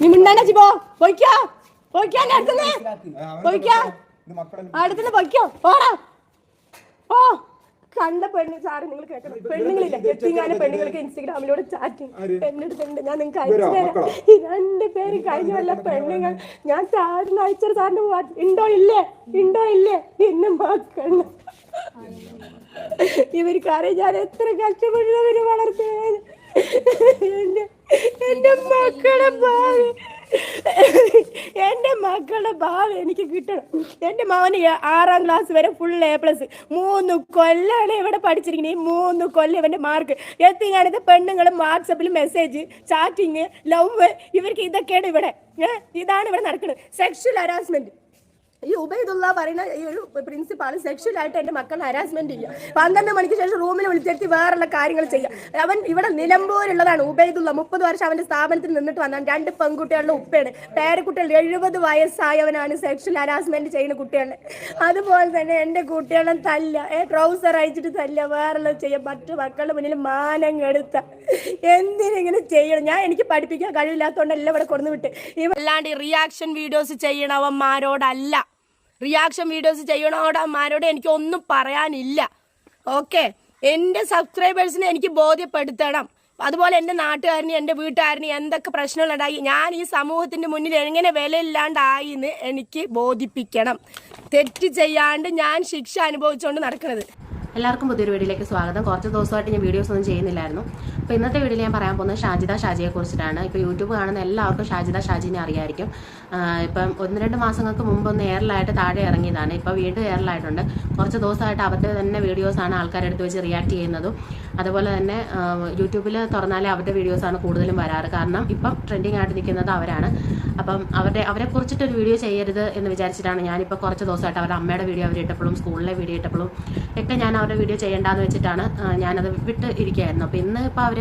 നീ മിണ്ടാണ്ട ചിപ്പോ പോയിക്കോ. പോയിക്കോ എന്റെ അടുത്തുനിന്ന് പോയിക്കോ. അടുത്തുനിന്ന് പോയിക്കോ. പോടാ. ഓ കണ്ട പെണ്ണ് സാറ് നിങ്ങൾ കേട്ടോ പെണ്ണുങ്ങളില്ല? എത്തിങ്ങാനും പെണ്ണുങ്ങൾക്ക് ഇൻസ്റ്റഗ്രാമിലൂടെ ചാറ്റിങ് പെണ്ണെടുത്തിട്ടുണ്ട് ഞാൻ നിങ്ങൾക്ക് അയച്ചു ഇവരോ? തരാം ഈ രണ്ട് പേര് കഴിഞ്ഞ വല്ല പെണ്ണുങ്ങൾ ഞാൻ സാറിന് അയച്ചത് സാറിന് ഉണ്ടോ ഇല്ലേ? ഉണ്ടോ ഇല്ലേ? എന്നെ മക്കൾ. ഇവർക്കറിയാം ഞാൻ എത്ര കഷ്ടപ്പെട്ടവര് വളർത്തുന്നത് എന്റെ മക്കളെ ഭാവി എന്റെ മക്കളുടെ ഭാവി എനിക്ക് കിട്ടണം. എന്റെ മോന് ആറാം ക്ലാസ് വരെ ഫുൾ എ പ്ലസ് മൂന്ന് കൊല്ലാണ് ഇവിടെ പഠിച്ചിരിക്കുന്നത്. ഈ മൂന്ന് കൊല്ലം ഇവന്റെ മാർക്ക് എത്തിങ്ങാണിത് പെണ്ണുങ്ങളും വാട്സപ്പിൽ മെസ്സേജ് ചാറ്റിങ് ലവ് ഇവർക്ക് ഇതൊക്കെയാണ് ഇവിടെ? ഇതാണ് ഇവിടെ നടക്കുന്നത് സെക്ഷൽ ഹരാസ്മെന്റ് ഈ ഉബൈദുള്ള പറയുന്ന ഈ ഒരു പ്രിൻസിപ്പാൾ സെക്ഷൽ ആയിട്ട് എന്റെ മക്കളെ ഹരാസ്മെന്റ് ചെയ്യുക പന്ത്രണ്ട് മണിക്ക് ശേഷം റൂമിൽ വിളിച്ചെടുത്ത് വേറെയുള്ള കാര്യങ്ങൾ ചെയ്യുക അവൻ ഇവിടെ നിലമ്പൂരുള്ളതാണ് ഉബൈദുള്ള മുപ്പത് വർഷം അവന്റെ സ്ഥാപനത്തിൽ നിന്നിട്ട് വന്നാണ്. രണ്ട് പെൺകുട്ടികളുടെ ഉപ്പയാണ്. പേരക്കുട്ടികൾ എഴുപത് വയസ്സായവനാണ് സെക്ഷൽ ഹരാസ്മെന്റ് ചെയ്യുന്ന കുട്ടികളെ. അതുപോലെ തന്നെ എന്റെ കുട്ടികളെ തല്ല. ഏ ട്രൗസർ അയച്ചിട്ട് തല്ല. വേറെല്ലാം ചെയ്യാം. മറ്റു മക്കളുടെ മുന്നിൽ മാനം കെടുത്ത എന്തിനിങ്ങനെ ചെയ്യണം? ഞാൻ എനിക്ക് പഠിപ്പിക്കാൻ കഴിവില്ലാത്തതുകൊണ്ടല്ല ഇവിടെ കൊണ്ടുവിട്ട് അല്ലാണ്ട് റിയാക്ഷൻ വീഡിയോസ് ചെയ്യണവന്മാരോടല്ല റിയാക്ഷൻ വീഡിയോസ് ചെയ്യണവന്മാരോട് എനിക്ക് ഒന്നും പറയാനില്ല. ഓക്കെ എന്റെ സബ്സ്ക്രൈബേഴ്സിനെ എനിക്ക് ബോധ്യപ്പെടുത്തണം. അതുപോലെ എന്റെ നാട്ടുകാരന് എന്റെ വീട്ടുകാരന് എന്തൊക്കെ പ്രശ്നങ്ങളുണ്ടായി ഞാൻ ഈ സമൂഹത്തിന്റെ മുന്നിൽ എങ്ങനെ വിലയില്ലാണ്ടായി എന്ന് എനിക്ക് ബോധിപ്പിക്കണം. തെറ്റ് ചെയ്യാണ്ട് ഞാൻ ശിക്ഷ അനുഭവിച്ചുകൊണ്ട് നടക്കുന്നത് എല്ലാവർക്കും പുതിയൊരു വീഡിയോയിലേക്ക് സ്വാഗതം. കുറച്ച് ദിവസമായിട്ട് ഞാൻ വീഡിയോസ് ഒന്നും ചെയ്യുന്നില്ലായിരുന്നു. അപ്പോൾ ഇന്നത്തെ വീഡിയോയിൽ ഞാൻ പറയാൻ പോകുന്നത് ഷാജിദ ഷാജിയെ കുറിച്ചിട്ടാണ്. ഇപ്പോൾ യൂട്യൂബ് കാണുന്ന എല്ലാവർക്കും ഷാജിദ ഷാജിനെ അറിയായിരിക്കും. ഇപ്പം ഒന്ന് രണ്ട് മാസങ്ങൾക്ക് മുമ്പ് ഒന്ന് എയറിലായിട്ട് താഴെ ഇറങ്ങിയതാണ്. ഇപ്പോൾ വീണ്ടും എയറിലായിട്ടുണ്ട്. കുറച്ച് ദിവസമായിട്ട് അവരുടെ തന്നെ വീഡിയോസാണ് ആൾക്കാരെടുത്ത് വെച്ച് റിയാക്ട് ചെയ്യുന്നതും. അതുപോലെ തന്നെ യൂട്യൂബിൽ തുറന്നാലേ അവരുടെ വീഡിയോസാണ് കൂടുതലും വരാറ്. കാരണം ഇപ്പം ട്രെൻഡിങ് ആയിട്ട് നിൽക്കുന്നത് അവരാണ്. അപ്പം അവരുടെ അവരെ കുറിച്ചിട്ടൊരു വീഡിയോ ചെയ്യരുത് എന്ന് വിചാരിച്ചിട്ടാണ് ഞാനിപ്പോൾ കുറച്ച് ദിവസമായിട്ട് അവരുടെ അമ്മയുടെ വീഡിയോ അവർ ഇട്ടപ്പോഴും സ്കൂളിലെ വീഡിയോ ഇട്ടപ്പോഴും ഒക്കെ ഞാൻ അവരുടെ വീഡിയോ ചെയ്യേണ്ടെന്ന് വെച്ചിട്ടാണ് ഞാനത് വിട്ട് ഇരിക്കുകയായിരുന്നു. അപ്പോൾ ഇന്ന് ഇപ്പോൾ അവർ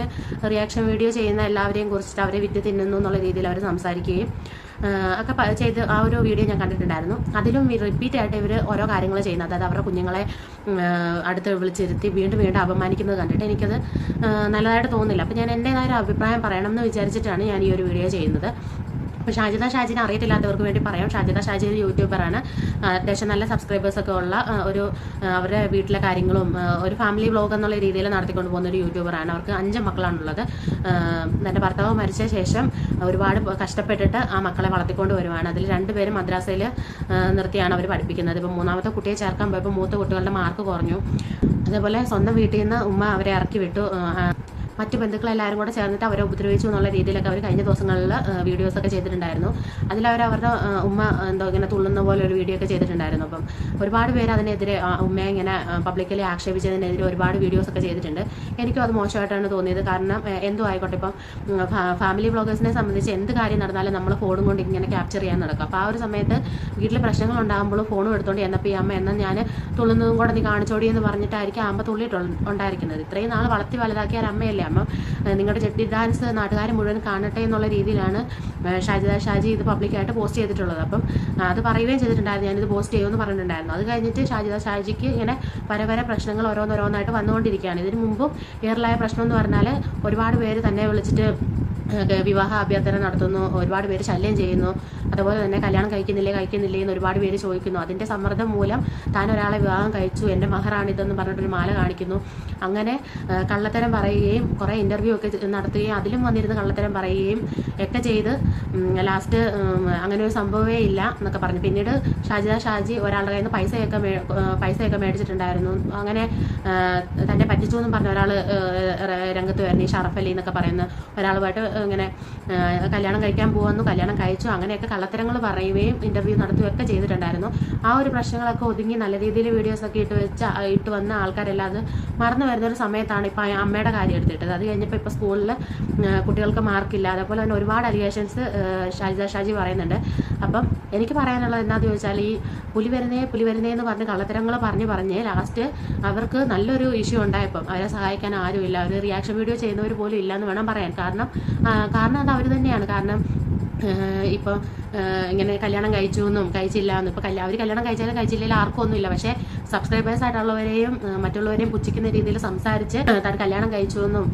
റിയാക്ഷൻ വീഡിയോ ചെയ്യുന്ന എല്ലാവരെയും കുറിച്ചിട്ട് അവരെ വിറ്റ് തിന്നുന്നു എന്നുള്ള രീതിയിൽ അവർ സംസാരിക്കുകയും ഒക്കെ ചെയ്ത് ആ ഒരു വീഡിയോ ഞാൻ കണ്ടിട്ടുണ്ടായിരുന്നു. അതിലും റിപ്പീറ്റ് ആയിട്ട് ഇവർ ഓരോ കാര്യങ്ങൾ ചെയ്യുന്നത്. അതായത് അവരുടെ കുഞ്ഞുങ്ങളെ അടുത്ത് വിളിച്ചിരുത്തി വീണ്ടും വീണ്ടും അപമാനിക്കുന്നത് കണ്ടിട്ട് എനിക്കത് നല്ലതായിട്ട് തോന്നുന്നില്ല. അപ്പോൾ ഞാൻ എന്റെതായ ഒരു അഭിപ്രായം പറയണം എന്ന് വിചാരിച്ചിട്ടാണ് ഞാൻ ഈ ഒരു വീഡിയോ ചെയ്യുന്നത്. അപ്പോൾ ഷാജിദ ഷാജിനെ അറിയത്തില്ലാത്തവർക്ക് വേണ്ടി പറയാം. ഷാജിദ ഷാജി ഒരു യൂട്യൂബറാണ്. അത്യാവശ്യം നല്ല സബ്സ്ക്രൈബേഴ്സൊക്കെ ഉള്ള ഒരു അവരുടെ വീട്ടിലെ കാര്യങ്ങളും ഒരു ഫാമിലി വ്ലോഗ് എന്നുള്ള രീതിയിൽ നടത്തിക്കൊണ്ട് പോകുന്ന ഒരു യൂട്യൂബറാണ്. അവർക്ക് അഞ്ച് മക്കളാണുള്ളത്. തന്റെ ഭർത്താവ് മരിച്ച ശേഷം ഒരുപാട് കഷ്ടപ്പെട്ടിട്ട് ആ മക്കളെ വളർത്തിക്കൊണ്ട് വരുവാണ്. അതിൽ രണ്ടുപേരും മദ്രാസയിൽ നിർത്തിയാണ് അവർ പഠിപ്പിക്കുന്നത്. ഇപ്പോൾ മൂന്നാമത്തെ കുട്ടിയെ ചേർക്കാൻ പോയപ്പോൾ മൂത്ത കുട്ടികളുടെ മാർക്ക് കുറഞ്ഞു. അതേപോലെ സ്വന്തം വീട്ടിൽ നിന്ന് ഉമ്മ അവരെ ഇറക്കി വിട്ടു. മറ്റു ബന്ധുക്കളെല്ലാവരും കൂടെ ചേർന്നിട്ട് അവരെ ഉപദ്രവിച്ചു എന്നുള്ള രീതിയിലൊക്കെ അവർ കഴിഞ്ഞ ദിവസങ്ങളിൽ വീഡിയോസ് ഒക്കെ ചെയ്തിട്ടുണ്ടായിരുന്നു. അതിൽ അവർ അവരുടെ ഉമ്മ എന്തോ ഇങ്ങനെ തുള്ളുന്ന പോലെ ഒരു വീഡിയോ ഒക്കെ ചെയ്തിട്ടുണ്ടായിരുന്നു. അപ്പം ഒരുപാട് പേര് അതിനെതിരെ ഉമ്മയെ ഇങ്ങനെ പബ്ലിക്കലി ആക്ഷേപിച്ചതിനെതിരെ ഒരുപാട് വീഡിയോസ് ഒക്കെ ചെയ്തിട്ടുണ്ട്. എനിക്കും അത് മോശമായിട്ടാണ് തോന്നിയത്. കാരണം എന്തോ ആയിക്കോട്ടെ ഇപ്പം ഫാമിലി ബ്ലോഗേഴ്സിനെ സംബന്ധിച്ച് എന്ത് കാര്യം നടന്നാലും നമ്മൾ ഫോണും കൊണ്ട് ഇങ്ങനെ ക്യാപ്ചർ ചെയ്യാൻ നടക്കും. അപ്പോൾ ആ ഒരു സമയത്ത് വീട്ടിൽ പ്രശ്നങ്ങൾ ഉണ്ടാകുമ്പോൾ ഫോണും എടുത്തോണ്ട് എന്നപ്പോൾ ഈ അമ്മ എന്നാൽ ഞാൻ തുള്ളുന്നതും കൂടെ നീ കാണിച്ചോടി എന്ന് പറഞ്ഞിട്ടായിരിക്കും അമ്മ തുള്ളിയിട്ടുണ്ടായിരിക്കുന്നത് ഇത്രയും നാൾ വളർത്തി വലുതാക്കിയ ഒരു അമ്മയല്ലേ അമ്മ നിങ്ങളുടെ ചെട്ടി ഡാൻസ് നാട്ടുകാർ മുഴുവൻ കാണട്ടെ എന്നുള്ള രീതിയിലാണ് ഷാജിദ ഷാജി ഇത് പബ്ലിക്കായിട്ട് പോസ്റ്റ് ചെയ്തിട്ടുള്ളത്. അപ്പം അത് പറയുകയും ചെയ്തിട്ടുണ്ടായിരുന്നു. ഞാനിത് പോസ്റ്റ് ചെയ്യുമെന്ന് പറഞ്ഞിട്ടുണ്ടായിരുന്നു. അത് കഴിഞ്ഞിട്ട് ഷാജിദ ഷാജിക്ക് ഇങ്ങനെ പല പ്രശ്നങ്ങൾ ഓരോന്നോരോന്നായിട്ട് വന്നുകൊണ്ടിരിക്കുകയാണ്. ഇതിന് മുമ്പും എയറിലായ പ്രശ്നം എന്ന് പറഞ്ഞാൽ ഒരുപാട് പേര് തന്നെ വിളിച്ചിട്ട് വിവാഹ അഭ്യർത്ഥന നടത്തുന്നു ഒരുപാട് പേര് ശല്യം ചെയ്യുന്നു. അതുപോലെ തന്നെ കല്യാണം കഴിക്കുന്നില്ലേ കഴിക്കുന്നില്ലേ എന്ന് ഒരുപാട് പേര് ചോദിക്കുന്നു. അതിന്റെ സമ്മർദ്ദം മൂലം താൻ ഒരാളെ വിവാഹം കഴിച്ചു എന്റെ മഹറാണിതെന്ന് പറഞ്ഞിട്ടൊരു മാല കാണിക്കുന്നു. അങ്ങനെ കള്ളത്തരം പറയുകയും കുറേ ഇന്റർവ്യൂ ഒക്കെ നടത്തുകയും അതിലും വന്നിരുന്ന് കള്ളത്തരം പറയുകയും ഒക്കെ ചെയ്ത് ലാസ്റ്റ് അങ്ങനെ ഒരു സംഭവമേ ഇല്ല എന്നൊക്കെ പറഞ്ഞു. പിന്നീട് ഷാജിദ ഷാജി ഒരാളുടെ കയ്യിൽ നിന്ന് പൈസയൊക്കെ മേ പൈസയൊക്കെ മേടിച്ചിട്ടുണ്ടായിരുന്നു. അങ്ങനെ തന്നെ പറ്റിച്ചു എന്നും പറഞ്ഞ ഒരാൾ രംഗത്ത് വരുന്നു ഈ ഷറഫ് എന്നൊക്കെ പറയുന്ന ഒരാളുമായിട്ട് ഇങ്ങനെ കല്യാണം കഴിക്കാൻ പോകുന്നു കല്യാണം കഴിച്ചു അങ്ങനെയൊക്കെ കള്ളത്തരങ്ങൾ പറയുകയും ഇന്റർവ്യൂ നടത്തുകയും ഒക്കെ ചെയ്തിട്ടുണ്ടായിരുന്നു. ആ ഒരു പ്രശ്നങ്ങളൊക്കെ ഒതുങ്ങി നല്ല രീതിയിൽ വീഡിയോസ് ഒക്കെ ഇട്ട് വെച്ച് ഇട്ട് വന്ന ആൾക്കാരെല്ലാം അത് മറന്നു വരുന്ന ഒരു സമയത്താണ് ഇപ്പോൾ ആ അമ്മയുടെ കാര്യം എടുത്തിട്ടത്. അത് കഴിഞ്ഞപ്പോൾ ഇപ്പോൾ സ്കൂളിൽ കുട്ടികൾക്ക് മാർക്കില്ല അതേപോലെ തന്നെ ഒരുപാട് അലിഗേഷൻസ് ഷാജിദ ഷാജി പറയുന്നുണ്ട്. അപ്പം എനിക്ക് പറയാനുള്ളത് എന്താണെന്ന് ചോദിച്ചാൽ ഈ പുലി വരുന്നേ പുലി വരുന്നേ എന്ന് പറഞ്ഞ് കള്ളത്തരങ്ങൾ പറഞ്ഞ് പറഞ്ഞ് ലാസ്റ്റ് അവർക്ക് നല്ലൊരു ഇഷ്യൂ ഉണ്ടായപ്പം അവരെ സഹായിക്കാൻ ആരുമില്ല. അവർ റിയാക്ഷൻ വീഡിയോ ചെയ്യുന്നവർ പോലും ഇല്ല എന്ന് വേണം പറയാൻ. കാരണം കാരണം അത് അവർ തന്നെയാണ്. കാരണം ഇപ്പം ഇങ്ങനെ കല്യാണം കഴിച്ചു എന്നും കഴിച്ചില്ല എന്നും. ഇപ്പം കല്യാണം അവർ കല്യാണം കഴിച്ചാലും കഴിച്ചില്ലെങ്കിൽ ആർക്കും ഒന്നുമില്ല. പക്ഷേ സബ്സ്ക്രൈബേഴ്സ് ആയിട്ടുള്ളവരെയും മറ്റുള്ളവരെയും പുച്ഛിക്കുന്ന രീതിയിൽ സംസാരിച്ച് താൻ കല്യാണം കഴിച്ചു എന്നും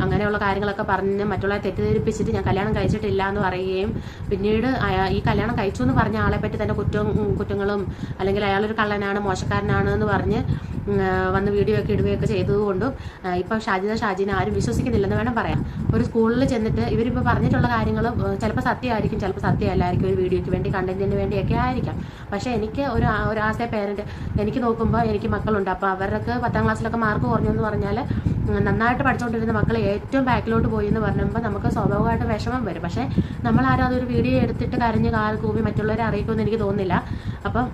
അങ്ങനെയുള്ള കാര്യങ്ങളൊക്കെ പറഞ്ഞ് മറ്റുള്ളവരെ തെറ്റിദ്ധരിപ്പിച്ചിട്ട് ഞാൻ കല്യാണം കഴിച്ചിട്ടില്ല എന്ന് പറയുകയും പിന്നീട് ഈ കല്യാണം കഴിച്ചു എന്ന് പറഞ്ഞ ആളെ പറ്റി തന്നെ കുറ്റം കുറ്റങ്ങളും അല്ലെങ്കിൽ അയാളൊരു കള്ളനാണ് മോശക്കാരനാണ് എന്ന് പറഞ്ഞ് വന്ന് വീഡിയോ ഒക്കെ ഇടുകയൊക്കെ ചെയ്തതുകൊണ്ടും ഇപ്പം ഷാജിദ ഷാജിനെ ആരും വിശ്വസിക്കുന്നില്ലെന്ന് വേണം പറയാം. ഒരു സ്കൂളിൽ ചെന്നിട്ട് ഇവരിപ്പോൾ പറഞ്ഞിട്ടുള്ള കാര്യങ്ങൾ ചിലപ്പോൾ സത്യമായിരിക്കും ചിലപ്പോൾ സത്യമല്ലായിരിക്കും ഒരു വീഡിയോയ്ക്ക് വേണ്ടി കണ്ടന്റിന് വേണ്ടിയൊക്കെ ആയിരിക്കാം. പക്ഷേ എനിക്ക് ഒരു ഒരു ആസ് പേരന്റ് എനിക്ക് നോക്കുമ്പോൾ എനിക്ക് മക്കളുണ്ട്. അപ്പോൾ അവരൊക്കെ പത്താം ക്ലാസ്സിലൊക്കെ മാർക്ക് കുറഞ്ഞെന്ന് പറഞ്ഞാൽ നന്നായിട്ട് പഠിച്ചുകൊണ്ടിരുന്ന മക്കൾ ഏറ്റവും ബാക്കിലോട്ട് പോയി എന്ന് പറയുമ്പോൾ നമുക്ക് സ്വാഭാവികമായിട്ട് വിഷമം വരും. പക്ഷേ നമ്മളാരും അതൊരു വീഡിയോ എടുത്തിട്ട് കരഞ്ഞ് കാൽ കൂവി മറ്റുള്ളവരെ അറിയിക്കുമെന്ന് എനിക്ക് തോന്നുന്നില്ല. അപ്പം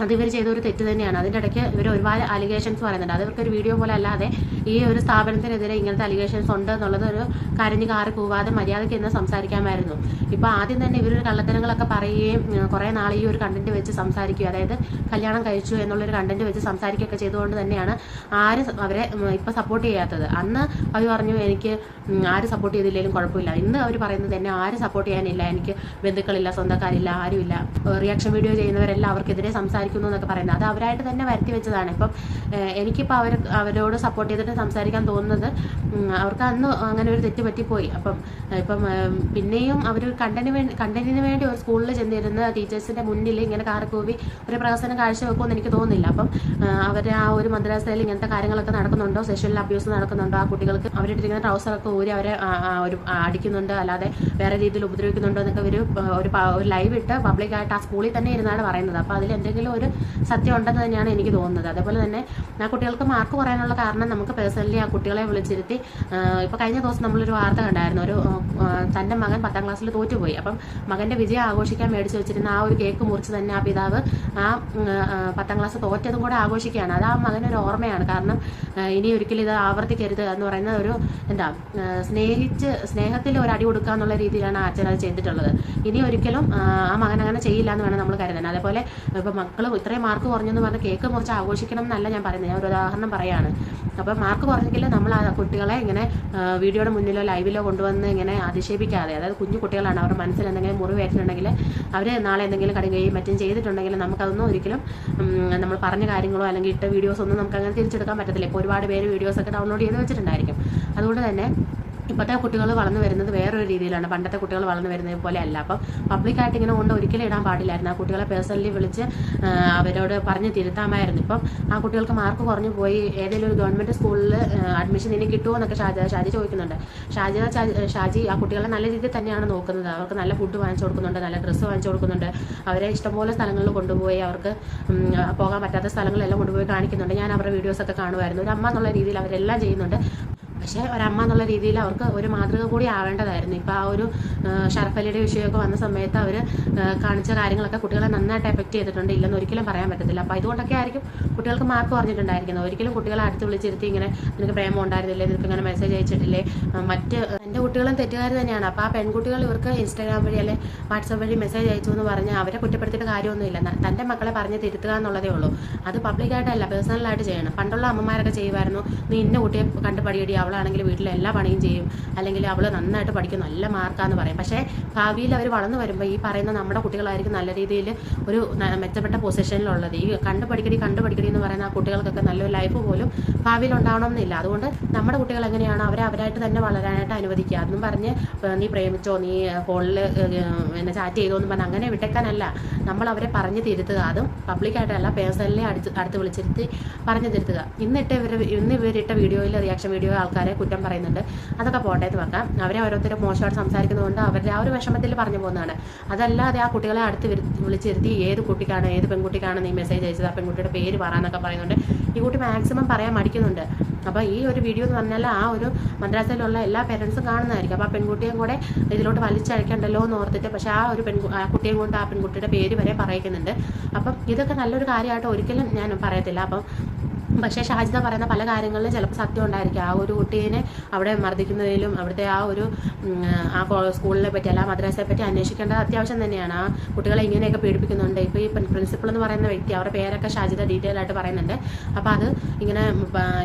അത് ഇവർ ചെയ്ത ഒരു തെറ്റ് തന്നെയാണ്. അതിന്റെ ഇടയ്ക്ക് ഇവർ ഒരുപാട് അലിഗേഷൻസ് പറയുന്നുണ്ട്. അത് ഇവർക്കൊരു വീഡിയോ പോലെ അല്ലാതെ ഈ ഒരു സ്ഥാപനത്തിനെതിരെ ഇങ്ങനത്തെ അലിഗേഷൻസ് ഉണ്ട് എന്നുള്ളത് ഒരു കരഞ്ഞു കാറി കൂവാതെ മര്യാദയ്ക്ക് എന്ന് സംസാരിക്കാമായിരുന്നു. ഇപ്പോൾ ആദ്യം തന്നെ ഇവരൊരു കള്ളത്തരങ്ങളൊക്കെ പറയുകയും കുറേ നാൾ ഈ ഒരു കണ്ടന്റ് വെച്ച് സംസാരിക്കുക അതായത് കല്യാണം കഴിച്ചു എന്നുള്ളൊരു കണ്ടന്റ് വെച്ച് സംസാരിക്കുകയൊക്കെ ചെയ്തുകൊണ്ട് തന്നെയാണ് ആരും അവരെ ഇപ്പോൾ സപ്പോർട്ട് ചെയ്യാത്തത്. അന്ന് അവർ പറഞ്ഞു എനിക്ക് ആരും സപ്പോർട്ട് ചെയ്തില്ലെങ്കിലും കുഴപ്പമില്ല. ഇന്ന് അവർ പറയുന്നത് തന്നെ ആരും സപ്പോർട്ട് ചെയ്യാനില്ല. എനിക്ക് ബന്ധുക്കളില്ല സ്വന്തക്കാരില്ല ആരുമില്ല. റിയാക്ഷൻ വീഡിയോ ചെയ്യുന്നവരെല്ലാം അവർക്കെതിരെ സംസാരിക്കുന്നു എന്നൊക്കെ പറയുന്നത്. അത് അവരായിട്ട് തന്നെ വരുത്തി വെച്ചതാണ്. ഇപ്പം എനിക്കിപ്പോൾ അവർ അവരോട് സപ്പോർട്ട് ചെയ്തിട്ട് സംസാരിക്കാൻ തോന്നുന്നത് അവർക്ക് അന്ന് അങ്ങനെ ഒരു തെറ്റ് പറ്റിപ്പോയി. അപ്പം ഇപ്പം പിന്നെയും അവർ കണ്ടന്റിന് വേണ്ടി കണ്ടന്റിന് വേണ്ടി ഒരു സ്കൂളിൽ ചെന്നിരുന്ന ടീച്ചേഴ്സിന്റെ മുന്നിൽ ഇങ്ങനെ കാറിക്കൂവി ഒരു പ്രഹസനം കാഴ്ചവെക്കുമെന്ന് എനിക്ക് തോന്നുന്നില്ല. അപ്പം അവരെ ആ ഒരു മദ്രാസയിൽ ഇങ്ങനത്തെ കാര്യങ്ങളൊക്കെ നടക്കുന്നുണ്ടോ? സെക്ഷൽ അബ്യൂസ് നടക്കുന്നുണ്ടോ? ആ കുട്ടികൾക്ക് അവരിട്ടിരിക്കുന്ന ട്രൗസറൊക്കെ ഊരി അവരെ ഒരു അടിക്കുന്നുണ്ട്. അല്ലാതെ വേറെ രീതിയിൽ ഉപദ്രവിക്കുന്നുണ്ടോ എന്നൊക്കെ ഒരു ഒരു ലൈവ് ഇട്ട് പബ്ലിക്കായിട്ട് ആ സ്കൂളിൽ തന്നെ ഇരുന്നാണ് പറയുന്നത്. അപ്പോൾ അതിൽ എന്തെങ്കിലും ഒരു സത്യം ഉണ്ടെന്ന് തന്നെയാണ് എനിക്ക് തോന്നുന്നത്. അതേപോലെ തന്നെ ആ കുട്ടികൾക്ക് മാർക്ക് കുറയാനുള്ള കാരണം നമുക്ക് പേഴ്സണലി ആ കുട്ടികളെ വിളിച്ചിരുത്തി ഇപ്പോൾ കഴിഞ്ഞ ദിവസം നമ്മളൊരു വാർത്ത കണ്ടായിരുന്നു. ഒരു തന്റെ മകൻ പത്താം ക്ലാസ്സിൽ തോറ്റുപോയി. അപ്പം മകന്റെ വിജയം ആഘോഷിക്കാൻ മേടിച്ച് വെച്ചിരുന്ന ആ ഒരു കേക്ക് മുറിച്ച് തന്നെ ആ പിതാവ് ആ പത്താം ക്ലാസ് തോറ്റതും കൂടെ ആഘോഷിക്കുകയാണ്. അത് ആ മകനൊരു ഓർമ്മയാണ്. കാരണം ഇനി ഒരിക്കലും ഇത് ആവർത്തിക്കരുത് എന്ന് പറയുന്ന ഒരു എന്താ സ്നേഹിച്ച് സ്നേഹത്തിൽ ഒരു അടി കൊടുക്കുക എന്നുള്ള രീതിയിലാണ് അച്ഛൻ അത് ചെയ്തിട്ടുള്ളത്. ഇനി ഒരിക്കലും ആ, മകൻ അങ്ങനെ ചെയ്യില്ല എന്ന് വേണം നമ്മൾ കരുതാൻ. അതേപോലെ ഇപ്പോൾ മക്കൾ ഇത്രയും മാർക്ക് കുറഞ്ഞെന്ന് പറഞ്ഞ് കേക്ക് മുറിച്ച് ആഘോഷിക്കണം എന്നല്ല ഞാൻ പറയുന്നത്. ഞാൻ ഒരു ഉദാഹരണം പറയാണ്. അപ്പോൾ മാർക്ക് കുറഞ്ഞെങ്കിൽ നമ്മൾ ആ കുട്ടികളെ ഇങ്ങനെ വീഡിയോയുടെ മുന്നിലോ ലൈവിലോ കൊണ്ടുവന്ന് ഇങ്ങനെ അധിക്ഷേപിക്കാതെ അതായത് കുഞ്ഞു കുട്ടികളാണ് അവരുടെ മനസ്സിൽ എന്തെങ്കിലും മുറിവേറ്റിട്ടുണ്ടെങ്കിൽ അവർ നാളെ എന്തെങ്കിലും കടുകയും മറ്റും ചെയ്തിട്ടുണ്ടെങ്കിൽ നമുക്കതൊന്നും ഒരിക്കലും നമ്മൾ പറഞ്ഞ കാര്യങ്ങളോ അല്ലെങ്കിൽ ഇട്ട വീഡിയോസ് ഒന്നും നമുക്ക് അങ്ങനെ തിരിച്ചെടുക്കാൻ പറ്റത്തില്ല. ഇപ്പോൾ ഒരുപാട് പേര് വീഡിയോസൊക്കെ ഡൗൺലോഡ് ചെയ്ത് വെച്ചിട്ടുണ്ടായിരിക്കും. അതുകൊണ്ട് തന്നെ ഇപ്പോഴത്തെ കുട്ടികൾ വളർന്നു വരുന്നത് വേറൊരു രീതിയിലാണ്. പണ്ടത്തെ കുട്ടികൾ വളർന്നു വരുന്നത് പോലെ അല്ല. അപ്പം പബ്ലിക്കായിട്ട് ഇങ്ങനെ കൊണ്ട് ഒരിക്കലും ഇടാൻ പാടില്ലായിരുന്നു. ആ കുട്ടികളെ പേഴ്സണലി വിളിച്ച് അവരോട് പറഞ്ഞ് തിരുത്താമായിരുന്നു. ഇപ്പം ആ കുട്ടികൾക്ക് മാർക്ക് കുറഞ്ഞു പോയി. ഏതെങ്കിലും ഒരു ഗവൺമെന്റ് സ്കൂളിൽ അഡ്മിഷൻ ഇനി കിട്ടുമോ എന്നൊക്കെ ഷാജി ഷാജി ചോദിക്കുന്നുണ്ട്. ഷാജി ഷാജി ആ കുട്ടികളെ നല്ല രീതിയിൽ തന്നെയാണ് നോക്കുന്നത്. അവർക്ക് നല്ല ഫുഡ് വാങ്ങിച്ചു കൊടുക്കുന്നുണ്ട് നല്ല ഡ്രസ്സ് വാങ്ങിച്ചു കൊടുക്കുന്നുണ്ട്. അവരെ ഇഷ്ടംപോലെ സ്ഥലങ്ങളിൽ കൊണ്ടുപോയി അവർക്ക് പോകാൻ പറ്റാത്ത സ്ഥലങ്ങളെല്ലാം കൊണ്ടുപോയി കാണിക്കുന്നുണ്ട്. ഞാൻ അവരുടെ വീഡിയോസൊക്കെ കാണുമായിരുന്നു. ഒരു അമ്മ എന്നുള്ള രീതിയിൽ അവരെല്ലാം ചെയ്യുന്നുണ്ട്. പക്ഷേ ഒരമ്മ എന്നുള്ള രീതിയിൽ അവർക്ക് ഒരു മാതൃക കൂടി ആവേണ്ടതായിരുന്നു. ഇപ്പോൾ ആ ഒരു അലിയുടെ വിഷയമൊക്കെ വന്ന സമയത്ത് അവർ കാണിച്ച കാര്യങ്ങളൊക്കെ കുട്ടികളെ നന്നായിട്ട് എഫക്റ്റ് ചെയ്തിട്ടുണ്ട്. ഇല്ലെന്ന് ഒരിക്കലും പറയാൻ പറ്റത്തില്ല. അപ്പോൾ ഇതുകൊണ്ടൊക്കെ ആയിരിക്കും കുട്ടികൾക്ക് മാർക്ക് പറഞ്ഞിട്ടുണ്ടായിരിക്കുന്നത് ഒരിക്കലും കുട്ടികളെ അടുത്ത് വിളിച്ചിരുത്തി ഇങ്ങനെ നിനക്ക് പ്രേമം ഉണ്ടായിരുന്നില്ലേ? നിനക്ക് ഇങ്ങനെ മെസ്സേജ് അയച്ചിട്ടില്ലേ? മറ്റ് എന്റെ കുട്ടികളും തെറ്റുകാർ തന്നെയാണ്. അപ്പോൾ ആ പെൺകുട്ടികൾ ഇവർക്ക് ഇൻസ്റ്റാഗ്രാം വഴി അല്ലെ വാട്സപ്പ് വഴി മെസ്സേജ് അയച്ചു എന്ന് പറഞ്ഞ് അവരെ കുറ്റപ്പെടുത്തിയിട്ട് കാര്യമൊന്നുമില്ല. തന്റെ മക്കളെ പറഞ്ഞ് തിരുത്തുക എന്നുള്ളതേ ഉള്ളൂ. അത് പബ്ലിക്കായിട്ടല്ല പേഴ്സണലായിട്ട് ചെയ്യണം. പണ്ടുള്ള അമ്മമാരൊക്കെ ചെയ്യുമായിരുന്നു. നീ ഇന്ന കുട്ടിയെ കണ്ട് പടിയടി അവളാണെങ്കിൽ വീട്ടിലെ എല്ലാ പണിയും ചെയ്യും. അല്ലെങ്കിൽ അവൾ നന്നായിട്ട് പഠിക്കും. നല്ല മാർക്കാന്ന് പറയും. പക്ഷേ ഭാവിയിൽ അവർ വളർന്നു വരുമ്പോൾ ഈ പറയുന്ന നമ്മുടെ കുട്ടികളായിരിക്കും നല്ല രീതിയിൽ ഒരു മെച്ചപ്പെട്ട പൊസിഷനിലുള്ളത് ഈ കണ്ട് പഠിക്കടി കണ്ട് പഠിക്കടി എന്ന് പറയുന്ന ആ കുട്ടികൾക്കൊക്കെ നല്ലൊരു ലൈഫ് പോലും ഭാവിയിൽ ഉണ്ടാവണം എന്നില്ല അതുകൊണ്ട് നമ്മുടെ കുട്ടികൾ എങ്ങനെയാണോ അവരെ അവരായിട്ട് തന്നെ വളരാനായിട്ട് അനുവദിക്കുക? അതൊന്നും പറഞ്ഞ് നീ പ്രേമിച്ചോ നീ ഫോണിൽ എന്നെ ചാറ്റ് ചെയ്തോ എന്ന് പറഞ്ഞ് അങ്ങനെ വിട്ടേക്കാനല്ല. നമ്മൾ അവരെ പറഞ്ഞ് തിരുത്തുക. അതും പബ്ലിക്കായിട്ടല്ല പേഴ്സണലി അടുത്ത് അടുത്ത് വിളിച്ചിരുത്തി പറഞ്ഞു തിരുത്തുക. ഇന്നിട്ട് ഇവർ ഇന്ന് ഇവരിട്ട വീഡിയോയിൽ റിയാക്ഷൻ വീഡിയോ ആൾക്കാരെ കുറ്റം പറയുന്നുണ്ട്. അതൊക്കെ പോട്ടെ എന്ന് വെക്കാം. അവരെ ഓരോരുത്തരും മോശമായിട്ട് സംസാരിക്കുന്നതുകൊണ്ട് അവരുടെ ആ ഒരു വിഷമത്തിൽ പറഞ്ഞു പോകുന്നതാണ്. അതല്ലാതെ ആ കുട്ടികളെ അടുത്ത് വിളിച്ചിരുത്തി ഏത് കുട്ടിക്കാണ് ഏത് പെൺകുട്ടിക്കാണ് നീ മെസ്സേജ് അയച്ചത്? ആ പെൺകുട്ടിയുടെ പേര് പറയാന്നൊക്കെ പറയുന്നുണ്ട്. ഈ കുട്ടി മാക്സിമം പറയാൻ മടിക്കുന്നുണ്ട്. അപ്പോൾ ഈ ഒരു വീഡിയോ എന്ന് പറഞ്ഞാൽ ആ ഒരു മദ്രാസയിലുള്ള എല്ലാ പേരൻസും കാണുന്നതായിരിക്കും. അപ്പോൾ ആ പെൺകുട്ടിയും കൂടെ ഇതിലോട്ട് വലിച്ചഴക്കണ്ടല്ലോ എന്ന് ഓർത്തിട്ട് പക്ഷേ ആ ഒരു പെൺകു ആ കുട്ടിയും കൊണ്ട് ആ പെൺകുട്ടിയുടെ പേര് വരെ പറയിക്കുന്നുണ്ട് അപ്പം ഇതൊക്കെ നല്ലൊരു കാര്യമായിട്ട് ഒരിക്കലും ഞാൻ പറയത്തില്ല. അപ്പം പക്ഷേ ഷാജിദ പറയുന്ന പല കാര്യങ്ങളിലും ചിലപ്പോൾ സത്യം ഉണ്ടായിരിക്കും. ആ ഒരു കുട്ടീനെ അവിടെ മർദ്ദിക്കുന്നതിലും അവിടുത്തെ ആ ഒരു ആ സ്കൂളിനെ പറ്റി അല്ല മദ്രാസയെ പറ്റി അന്വേഷിക്കേണ്ടത് അത്യാവശ്യം തന്നെയാണ്. ആ കുട്ടികളെ ഇങ്ങനെയൊക്കെ പീഡിപ്പിക്കുന്നുണ്ട്. ഇപ്പോൾ ഈ പ്രിൻസിപ്പൾ എന്ന് പറയുന്ന വ്യക്തി അവരുടെ പേരൊക്കെ ഷാജിദ ഡീറ്റെയിൽ ആയിട്ട് പറയുന്നുണ്ട്. അപ്പോൾ അത് ഇങ്ങനെ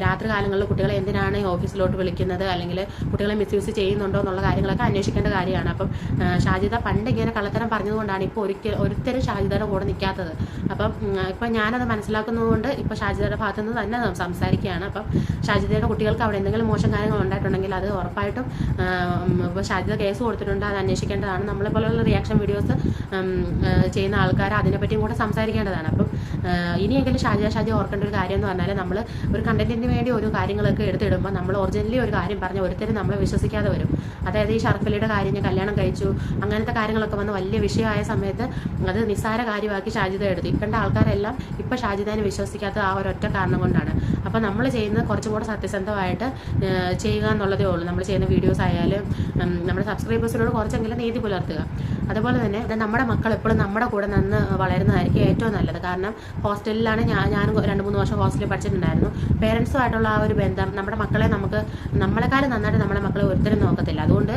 രാത്രി കാലങ്ങളിൽ കുട്ടികളെ എന്തിനാണ് ഓഫീസിലോട്ട് വിളിക്കുന്നത്? അല്ലെങ്കിൽ കുട്ടികളെ മിസ്യൂസ് ചെയ്യുന്നുണ്ടോ എന്നുള്ള കാര്യങ്ങളൊക്കെ അന്വേഷിക്കേണ്ട കാര്യമാണ്. അപ്പം ഷാജിദ പണ്ട് ഇങ്ങനെ കള്ളത്തരം പറഞ്ഞതുകൊണ്ടാണ് ഇപ്പോൾ ഒരിക്കൽ ഒരുത്തരും ഷാജിദയുടെ കൂടെ നിൽക്കാത്തത്. അപ്പം ഇപ്പം ഞാനത് മനസ്സിലാക്കുന്നതുകൊണ്ട് ഇപ്പോൾ ഷാജിദയുടെ ഭാഗത്തു നിന്ന് തന്നെ സംസാരിക്കുകയാണ്. അപ്പം ഷാജിദയുടെ കുട്ടികൾക്ക് അവിടെ എന്തെങ്കിലും മോശം കാര്യങ്ങൾ ഉണ്ടായിട്ടുണ്ടെങ്കിൽ അത് ഉറപ്പായിട്ടും ഇപ്പോൾ ഷാജിദ കേസ് കൊടുത്തിട്ടുണ്ട് അത് അന്വേഷിക്കേണ്ടതാണ്. നമ്മളെ പോലെയുള്ള റിയാക്ഷൻ വീഡിയോസ് ചെയ്യുന്ന ആൾക്കാർ അതിനെപ്പറ്റിയും കൂടെ സംസാരിക്കേണ്ടതാണ്. അപ്പം ഇനിയെങ്കിലും ഷാജിദ ഷാജി ഓർക്കേണ്ട ഒരു കാര്യം എന്ന് പറഞ്ഞാൽ നമ്മൾ ഒരു കണ്ടന്റിന് വേണ്ടി ഒരു കാര്യങ്ങളൊക്കെ എടുത്തിടുമ്പോൾ നമ്മൾ ഒറിജിനലി ഒരു കാര്യം പറഞ്ഞ ഒരുത്തരും നമ്മളെ വിശ്വസിക്കാതെ വരും. അതായത് ഈ ഷർഫലിയുടെ കാര്യം ഞാൻ കല്യാണം കഴിച്ചു അങ്ങനത്തെ കാര്യങ്ങളൊക്കെ വന്ന് വലിയ വിഷയമായ സമയത്ത് അത് നിസ്സാര കാര്യമാക്കി ഷാജിത എടുത്തു. ഇപ്പോഴത്തെ ആൾക്കാരെല്ലാം ഇപ്പം ഷാജിദാനെ വിശ്വസിക്കാത്ത ആ ഒരൊറ്റ കാരണം കൊണ്ടാണ്. അപ്പം നമ്മൾ ചെയ്യുന്നത് കുറച്ചും കൂടെ സത്യസന്ധമായിട്ട് ചെയ്യുക എന്നുള്ളതേ ഉള്ളൂ. നമ്മൾ ചെയ്യുന്ന വീഡിയോസ് ആയാലും നമ്മുടെ സബ്സ്ക്രൈബേഴ്സിനോട് കുറച്ചെങ്കിലും നീതി പുലർത്തുക. അതുപോലെ തന്നെ നമ്മുടെ മക്കൾ എപ്പോഴും നമ്മുടെ കൂടെ നിന്ന് വളരുന്നതായിരിക്കും ഏറ്റവും നല്ലത്. കാരണം ഹോസ്റ്റലിലാണ് ഞാൻ ഞാനും രണ്ട് മൂന്ന് വർഷം ഹോസ്റ്റലിൽ പഠിച്ചിട്ടുണ്ടായിരുന്നു. പേരൻസുമായിട്ടുള്ള ആ ഒരു ബന്ധം നമ്മുടെ മക്കളെ നമുക്ക് നമ്മളെക്കാളും നന്നായിട്ട് നമ്മുടെ മക്കളെ ഒരുത്തരും നോക്കത്തില്ല. അതുകൊണ്ട്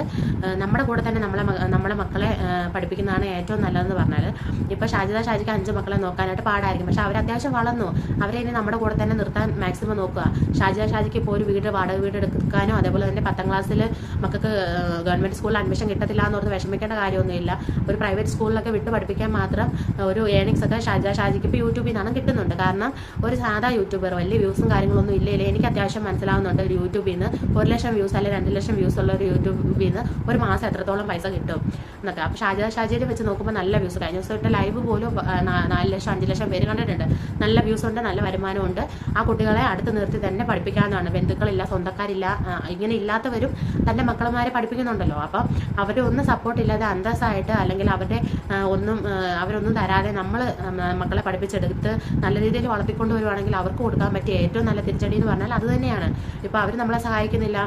നമ്മുടെ കൂടെ തന്നെ നമ്മളെ നമ്മുടെ മക്കളെ പഠിപ്പിക്കുന്നതാണ് ഏറ്റവും നല്ലതെന്ന് പറഞ്ഞാൽ ഇപ്പോൾ ഷാജിദ ഷാജിക്ക് അഞ്ച് മക്കളെ നോക്കാനായിട്ട് പാടായിരിക്കും. പക്ഷെ അവർ അത്യാവശ്യം വളർന്നു. അവരെ ഇനി നമ്മുടെ കൂടെ തന്നെ നിർത്താൻ മാക്സിമം നോക്കുക. ഷാജ ഷാജിക്ക് ഇപ്പോൾ ഒരു വീട് വാടക വീട് എടുക്കാനോ അതേപോലെ തന്നെ പത്താം ക്ലാസ്സിൽ മക്കൾക്ക് ഗവൺമെന്റ് സ്കൂളിൽ അഡ്മിഷൻ കിട്ടത്തില്ല എന്ന് ഓർത്ത് വിഷമിക്കേണ്ട കാര്യമൊന്നുമില്ല. ഒരു പ്രൈവറ്റ് സ്കൂളിലൊക്കെ വിട്ട് പഠിപ്പിക്കാൻ മാത്രം ഒരു ഏണിങ്സ് ഒക്കെ ഷാജ ഷാജിക്ക് ഇപ്പോൾ യൂട്യൂബിൽ നിന്നാണ് കിട്ടുന്നുണ്ട്. കാരണം ഒരു സാധാ യൂട്യൂബർ വലിയ വ്യൂസും കാര്യങ്ങളൊന്നും ഇല്ലേ എനിക്ക് അത്യാവശ്യം മനസ്സിലാവുന്നുണ്ട് ഒരു യൂട്യൂബിൽ നിന്ന് ഒരു ലക്ഷം വ്യൂസ് അല്ലെങ്കിൽ രണ്ട് ലക്ഷം വ്യൂസ് ഉള്ള ഒരു യൂട്യൂബിൽ നിന്ന് ഒരു മാസം എത്രത്തോളം പൈസ കിട്ടും എന്നൊക്കെ. അപ്പോൾ ഷാജ ഷാജിയെ വെച്ച് നോക്കുമ്പോൾ നല്ല വ്യൂസ് കഴിഞ്ഞ ദിവസം ലൈവ് പോലും നാല് ലക്ഷം അഞ്ച് ലക്ഷം പേര് കണ്ടിട്ടുണ്ട്. നല്ല വ്യൂസ് ഉണ്ട് നല്ല വരുമാനമുണ്ട്. ആ കുട്ടികളെ അടുത്ത് നിർത്തി തന്നെ പഠിപ്പിക്കാവുന്നതാണ്. ബന്ധുക്കളില്ല സ്വന്തക്കാരില്ല ഇങ്ങനെ ഇല്ലാത്തവരും തന്റെ മക്കളമാരെ പഠിപ്പിക്കുന്നുണ്ടല്ലോ. അപ്പം അവരെ ഒന്നും സപ്പോർട്ട് ഇല്ലാതെ അന്തസ്സായിട്ട് അല്ലെങ്കിൽ അവരുടെ ഒന്നും അവരൊന്നും തരാതെ നമ്മൾ മക്കളെ പഠിപ്പിച്ചെടുത്ത് നല്ല രീതിയിൽ വളർത്തിക്കൊണ്ട് വരുവാണെങ്കിൽ അവർക്ക് കൊടുക്കാൻ പറ്റിയ ഏറ്റവും നല്ല തിരിച്ചടി എന്ന് പറഞ്ഞാൽ അത് തന്നെയാണ്. ഇപ്പോൾ അവർ നമ്മളെ സഹായിക്കുന്നില്ല.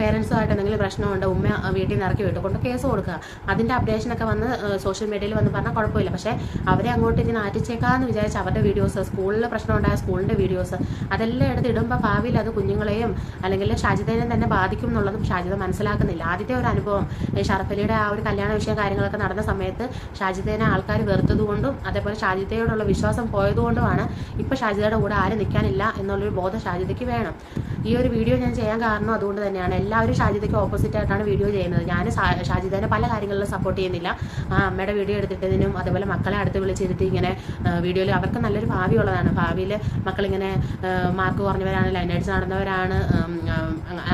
പേരൻസുമായിട്ട് എന്തെങ്കിലും പ്രശ്നമുണ്ട് ഉമ്മ വീട്ടിൽ നിന്ന് ഇറക്കി വിട്ടു കൊണ്ട് കേസ് കൊടുക്കുക അതിന്റെ അപ്ഡേഷനൊക്കെ വന്ന് സോഷ്യൽ മീഡിയയിൽ വന്ന് പറഞ്ഞാൽ കുഴപ്പമില്ല. പക്ഷേ അവരെ അങ്ങോട്ട് ഇനി നാറ്റിച്ചേക്കാന്ന് വിചാരിച്ച് അവരുടെ വീഡിയോസ് സ്കൂളിൽ പ്രശ്നമുണ്ടായ സ്കൂളിന്റെ വീഡിയോസ് അതെല്ലാം എടുത്ത് ഇടുമ്പോൾ ഭാവിയിൽ അത് കുഞ്ഞുങ്ങളെയും അല്ലെങ്കിൽ ഷാജിദേനെ തന്നെ ബാധിക്കും എന്നുള്ളതും ഷാജിദ മനസ്സിലാക്കുന്നില്ല. ആദ്യത്തെ ഒരു അനുഭവം ഷർഫലിയുടെ ആ ഒരു കല്യാണ വിഷയം കാര്യങ്ങളൊക്കെ നടന്ന സമയത്ത് ഷാജിദേനെ ആൾക്കാർ വെറുത്തതുകൊണ്ടും അതേപോലെ ഷാജിദയോടുള്ള വിശ്വാസം പോയതുകൊണ്ടുമാണ് ഇപ്പോൾ ഷാജിദയുടെ കൂടെ ആരും നിൽക്കാനില്ല എന്നുള്ളൊരു ബോധം ഷാജിദയ്ക്ക് വേണം. ഈ ഒരു വീഡിയോ ഞാൻ ചെയ്യാൻ കാരണം അതുകൊണ്ട് തന്നെയാണ്. എല്ലാവരും ഷാജിദയ്ക്ക് ഓപ്പോസിറ്റ് ആയിട്ടാണ് വീഡിയോ ചെയ്യുന്നത്. ഞാൻ ഷാജിദേനെ പല കാര്യങ്ങളിലും സപ്പോർട്ട് ചെയ്യുന്നില്ല. ആ അമ്മയുടെ വീഡിയോ എടുത്തിട്ടതിനും അതുപോലെ മക്കളെ അടുത്ത് വിളിച്ചിരുത്തി ഇങ്ങനെ വീഡിയോയിൽ അവർക്ക് നല്ലൊരു ഭാവി ഉള്ളതാണ്. ഭാവിയിൽ മക്കളിങ്ങനെ മാർക്ക് കുറഞ്ഞവരാണ് ലൈനേഴ്സ് നടന്നവരാണ്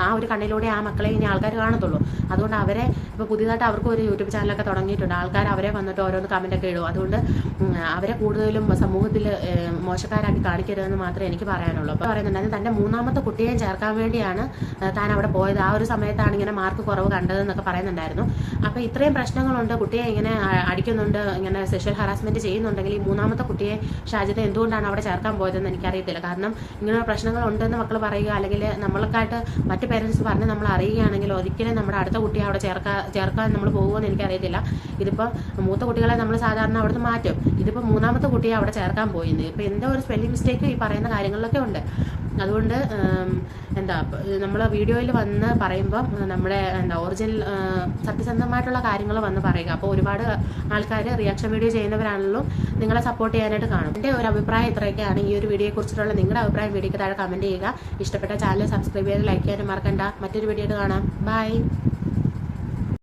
ആ ഒരു കണ്ണിലൂടെ ആ മക്കളെ ഇനി ആൾക്കാർ കാണത്തുള്ളൂ. അതുകൊണ്ട് അവരെ ഇപ്പോൾ പുതിയതായിട്ട് അവർക്ക് ഒരു യൂട്യൂബ് ചാനലൊക്കെ തുടങ്ങിയിട്ടുണ്ട്. ആൾക്കാർ അവരെ വന്നിട്ട് ഓരോന്ന് കമന്റൊക്കെ ഇടും. അതുകൊണ്ട് അവരെ കൂടുതലും സമൂഹത്തിൽ മോശക്കാരാക്കി കാണിക്കരുതെന്ന് മാത്രമേ എനിക്ക് പറയാനുള്ളൂ. അപ്പോൾ പറയുന്നുണ്ടായിരുന്നു തന്റെ മൂന്നാമത്തെ കുട്ടിയെ ചേർക്കാൻ വേണ്ടിയാണ് താൻ അവിടെ പോയത്. ആ ഒരു സമയത്താണ് ഇങ്ങനെ മാർക്ക് കുറവ് കണ്ടതെന്നൊക്കെ പറയുന്നുണ്ടായിരുന്നു. അപ്പോൾ ഇത്രയും പ്രശ്നങ്ങളുണ്ട്. കുട്ടിയെ ഇങ്ങനെ അടിക്കുന്നുണ്ട്. ഇങ്ങനെ സെക്ഷൽ ഹറാസ്മെന്റ് ചെയ്യുന്നുണ്ടെങ്കിൽ ഈ മൂന്നാമത്തെ കുട്ടിയെ ഷാജിത എന്തുകൊണ്ടാണ് അവിടെ ചേർക്കാൻ പോയതെന്ന് എനിക്കറിയത്തില്ല. കാരണം ഇങ്ങനെ പ്രശ്നങ്ങളുണ്ടെന്ന് മക്കൾ പറയുക അല്ലെങ്കിൽ നമ്മൾക്കായിട്ട് മറ്റ് പേരൻസ് പറഞ്ഞ് നമ്മൾ അറിയുകയാണെങ്കിൽ ഒരിക്കലും നമ്മുടെ അടുത്ത കുട്ടിയെ അവിടെ ചേർക്കാൻ ചേർക്കാൻ നമ്മൾ പോകുമെന്ന് എനിക്കറിയത്തില്ല. ഇതിപ്പോൾ മൂത്ത കുട്ടികളെ നമ്മൾ സാധാരണ അവിടുന്ന് മാറ്റും. ഇതിപ്പോൾ മൂന്നാമത്തെ കുട്ടിയെ അവിടെ ചേർക്കാൻ പോയിന്ന്. ഇപ്പോൾ എന്തോ ഒരു സ്പെല്ലിംഗ് മിസ്റ്റേക്ക് ഈ പറയുന്ന കാര്യങ്ങളിലൊക്കെ ഉണ്ട്. അതുകൊണ്ട് എന്താ നമ്മൾ വീഡിയോയിൽ വന്ന് പറയുമ്പം നമ്മുടെ എന്താ ഒറിജിനൽ സത്യസന്ധമായിട്ടുള്ള കാര്യങ്ങൾ വന്ന് പറയുക. അപ്പോൾ ഒരുപാട് ആൾക്കാർ റിയാക്ഷൻ വീഡിയോ ചെയ്യുന്നവരാണല്ലോ നിങ്ങളെ സപ്പോർട്ട് ചെയ്യാനായിട്ട് കാണും. എന്റെ ഒരു അഭിപ്രായം ഇത്രയൊക്കെയാണ്. ഈ ഒരു വീഡിയോയെ കുറിച്ചുള്ള നിങ്ങളുടെ അഭിപ്രായം വീഡിയോക്ക് താഴെ കമന്റ് ചെയ്യുക. ഇഷ്ടപ്പെട്ട ചാനൽ സബ്സ്ക്രൈബ് ചെയ്ത് ലൈക്ക് ചെയ്യാനും മറക്കണ്ട. മറ്റൊരു വീഡിയോ കാണാം. ബൈ